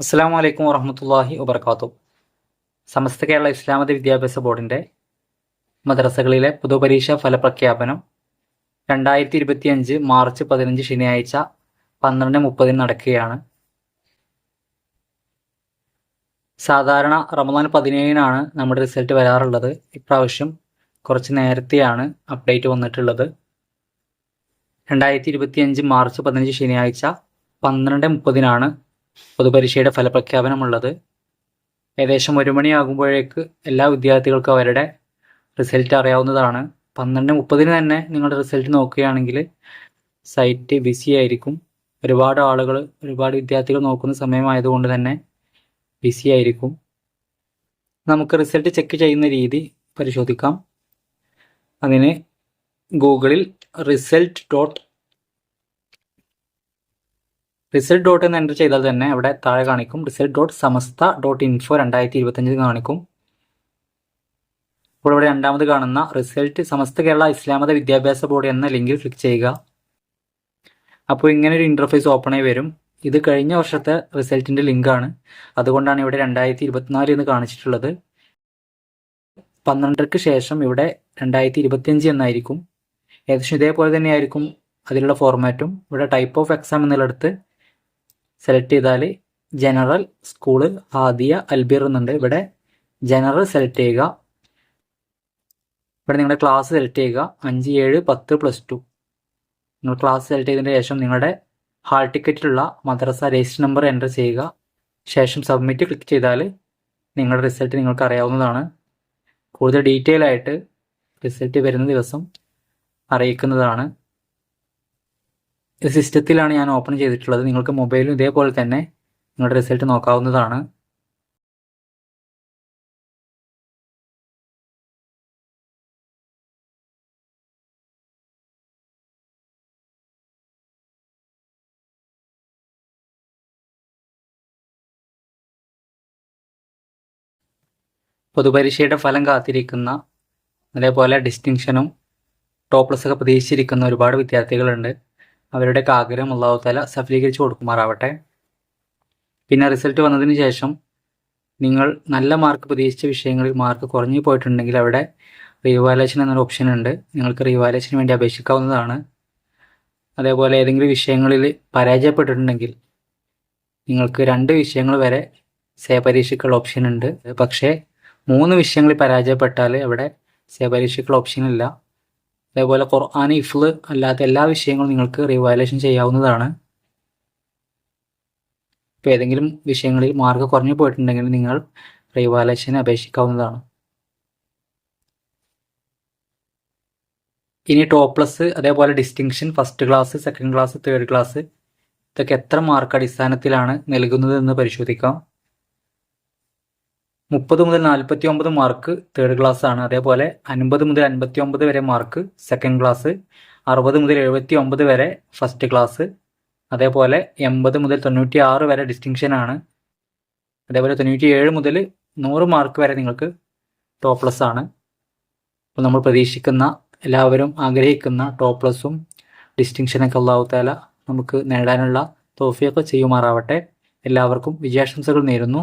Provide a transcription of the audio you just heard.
അസ്സാം വലൈക്കും വറഹമത്തല്ലാഹി വബർക്കാത്തു സമസ്ത കേരള ഇസ്ലാമത വിദ്യാഭ്യാസ ബോർഡിന്റെ മദ്രസകളിലെ പൊതുപരീക്ഷാ ഫലപ്രഖ്യാപനം രണ്ടായിരത്തി ഇരുപത്തിയഞ്ച് മാർച്ച് പതിനഞ്ച് ശനിയാഴ്ച പന്ത്രണ്ട് മുപ്പതിന് നടക്കുകയാണ്. സാധാരണ റമദാൻ പതിനേഴിനാണ് നമ്മുടെ റിസൾട്ട് വരാറുള്ളത്. ഇപ്രാവശ്യം കുറച്ച് നേരത്തെയാണ് അപ്ഡേറ്റ് വന്നിട്ടുള്ളത്. രണ്ടായിരത്തി ഇരുപത്തിയഞ്ച് മാർച്ച് പതിനഞ്ച് ശനിയാഴ്ച പന്ത്രണ്ട് മുപ്പതിനാണ് പൊതുപരീക്ഷയുടെ ഫലപ്രഖ്യാപനമുള്ളത്. ഏകദേശം ഒരു മണിയാകുമ്പോഴേക്ക് എല്ലാ വിദ്യാർത്ഥികൾക്കും അവരുടെ റിസൾട്ട് അറിയാവുന്നതാണ്. പന്ത്രണ്ട് മുപ്പതിന് തന്നെ നിങ്ങളുടെ റിസൾട്ട് നോക്കുകയാണെങ്കിൽ സൈറ്റ് ബിസി ആയിരിക്കും. ഒരുപാട് ആളുകൾ ഒരുപാട് വിദ്യാർത്ഥികൾ നോക്കുന്ന സമയമായതുകൊണ്ട് തന്നെ ബിസി ആയിരിക്കും. നമുക്ക് റിസൾട്ട് ചെക്ക് ചെയ്യുന്ന രീതി പരിശോധിക്കാം. അതിന് ഗൂഗിളിൽ റിസൾട്ട് ഡോട്ട് റിസൾട്ട് ഡോട്ട് എന്ന് എന്റർ ചെയ്താൽ തന്നെ അവിടെ താഴെ കാണിക്കും. Result dot Samastha dot info രണ്ടായിരത്തി ഇരുപത്തഞ്ച് കാണിക്കും. അപ്പോൾ ഇവിടെ രണ്ടാമത് കാണുന്ന റിസൾട്ട് സമസ്ത കേരള ഇസ്ലാമത വിദ്യാഭ്യാസ ബോർഡ് എന്ന ലിങ്കിൽ ക്ലിക്ക് ചെയ്യുക. അപ്പോൾ ഇങ്ങനെ ഒരു ഇന്റർഫേസ് ഓപ്പൺ ആയി വരും. ഇത് കഴിഞ്ഞ വർഷത്തെ റിസൾട്ടിന്റെ ലിങ്കാണ് അതുകൊണ്ടാണ് ഇവിടെ രണ്ടായിരത്തി ഇരുപത്തിനാല് എന്ന് കാണിച്ചിട്ടുള്ളത്. പന്ത്രണ്ടരക്ക് ശേഷം ഇവിടെ രണ്ടായിരത്തി ഇരുപത്തിയഞ്ച് എന്നായിരിക്കും. ഏകദേശം ഇതേപോലെ തന്നെയായിരിക്കും അതിലുള്ള ഫോർമാറ്റും ഇവിടെ ടൈപ്പ് ഓഫ് എക്സാം എന്നുള്ളിടത്ത് സെലക്ട് ചെയ്താൽ ജനറൽ സ്കൂൾ ഹാദിയ അൽബിർ എന്നുണ്ട്. ഇവിടെ ജനറൽ സെലക്ട് ചെയ്യുക. ഇവിടെ നിങ്ങളുടെ ക്ലാസ് സെലക്ട് ചെയ്യുക. അഞ്ച് ഏഴ് പത്ത് പ്ലസ് ടു നിങ്ങൾ ക്ലാസ് സെലക്ട് ചെയ്തതിന് ശേഷം നിങ്ങളുടെ ഹാൾ ടിക്കറ്റിലുള്ള മദ്രസ രജിസ്റ്റർ നമ്പർ എന്റർ ചെയ്യുക. ശേഷം സബ്മിറ്റ് ക്ലിക്ക് ചെയ്താൽ നിങ്ങളുടെ റിസൾട്ട് നിങ്ങൾക്ക് അറിയാവുന്നതാണ്. കൂടുതൽ ഡീറ്റെയിൽ ആയിട്ട് റിസൾട്ട് വരുന്ന ദിവസം അറിയിക്കുന്നതാണ്. സിസ്റ്റത്തിലാണ് ഞാൻ ഓപ്പൺ ചെയ്തിട്ടുള്ളത്. നിങ്ങൾക്ക് മൊബൈലും ഇതേപോലെ തന്നെ നിങ്ങളുടെ റിസൾട്ട് നോക്കാവുന്നതാണ്. പൊതുപരീക്ഷയുടെ ഫലം കാത്തിരിക്കുന്ന അതേപോലെ ഡിസ്റ്റിങ്ഷനും ടോപ്ലസ് ഒക്കെ പ്രതീക്ഷിച്ചിരിക്കുന്ന ഒരുപാട് വിദ്യാർത്ഥികളുണ്ട്. അവരുടെയൊക്കെ ആഗ്രഹം അള്ളാഹു താല സഫലീകരിച്ചു കൊടുക്കുമാറാവട്ടെ. പിന്നെ റിസൾട്ട് വന്നതിന് ശേഷം നിങ്ങൾ നല്ല മാർക്ക് പ്രതീക്ഷിച്ച വിഷയങ്ങളിൽ മാർക്ക് കുറഞ്ഞു പോയിട്ടുണ്ടെങ്കിൽ അവിടെ റീവാലേഷൻ എന്നൊരു ഓപ്ഷൻ ഉണ്ട്. നിങ്ങൾക്ക് റീവാലേഷന് വേണ്ടി അപേക്ഷിക്കാവുന്നതാണ്. അതേപോലെ ഏതെങ്കിലും വിഷയങ്ങളിൽ പരാജയപ്പെട്ടിട്ടുണ്ടെങ്കിൽ നിങ്ങൾക്ക് രണ്ട് വിഷയങ്ങൾ വരെ സേ പരീക്ഷയ്ക്കുള്ള ഓപ്ഷൻ ഉണ്ട്. പക്ഷേ മൂന്ന് വിഷയങ്ങളിൽ പരാജയപ്പെട്ടാൽ അവിടെ സേ പരീക്ഷയ്ക്കുള്ള ഓപ്ഷൻ ഇല്ല. അതേപോലെ ഖുർആൻ ഇഫ്ല് അല്ലാത്ത എല്ലാ വിഷയങ്ങളും നിങ്ങൾക്ക് റിവാലേഷൻ ചെയ്യാവുന്നതാണ്. ഇപ്പോൾ ഏതെങ്കിലും വിഷയങ്ങളിൽ മാർക്ക് കുറഞ്ഞു പോയിട്ടുണ്ടെങ്കിൽ നിങ്ങൾ റിവാലേഷന് അപേക്ഷിക്കാവുന്നതാണ്. ഇനി ടോപ്പ് പ്ലസ് അതേപോലെ distinction first class second class third class ഇതൊക്കെ എത്ര മാർക്ക് അടിസ്ഥാനത്തിലാണ് നൽകുന്നത് എന്ന് പരിശോധിക്കാം. മുപ്പത് മുതൽ നാൽപ്പത്തി ഒമ്പത് മാർക്ക് തേർഡ് ക്ലാസ് ആണ്. അതേപോലെ അൻപത് മുതൽ അൻപത്തി ഒമ്പത് വരെ മാർക്ക് സെക്കൻഡ് ക്ലാസ് അറുപത് മുതൽ എഴുപത്തി ഒമ്പത് വരെ ഫസ്റ്റ് ക്ലാസ് അതേപോലെ എൺപത് മുതൽ തൊണ്ണൂറ്റി ആറ് വരെ ഡിസ്റ്റിങ്ഷൻ ആണ്. അതേപോലെ തൊണ്ണൂറ്റി ഏഴ് മുതൽ നൂറ് മാർക്ക് വരെ നിങ്ങൾക്ക് ടോപ്പ് പ്ലസ് ആണ്. അപ്പോൾ നമ്മൾ പ്രതീക്ഷിക്കുന്ന എല്ലാവരും ആഗ്രഹിക്കുന്ന ടോപ്പ് പ്ലസും ഡിസ്റ്റിങ്ഷനൊക്കെ ഉള്ളാവത്തേല താല നമുക്ക് നേടാനുള്ള തോഫിയൊക്കെ ചെയ്യുമാറാവട്ടെ. എല്ലാവർക്കും വിജയാശംസകൾ നേരുന്നു.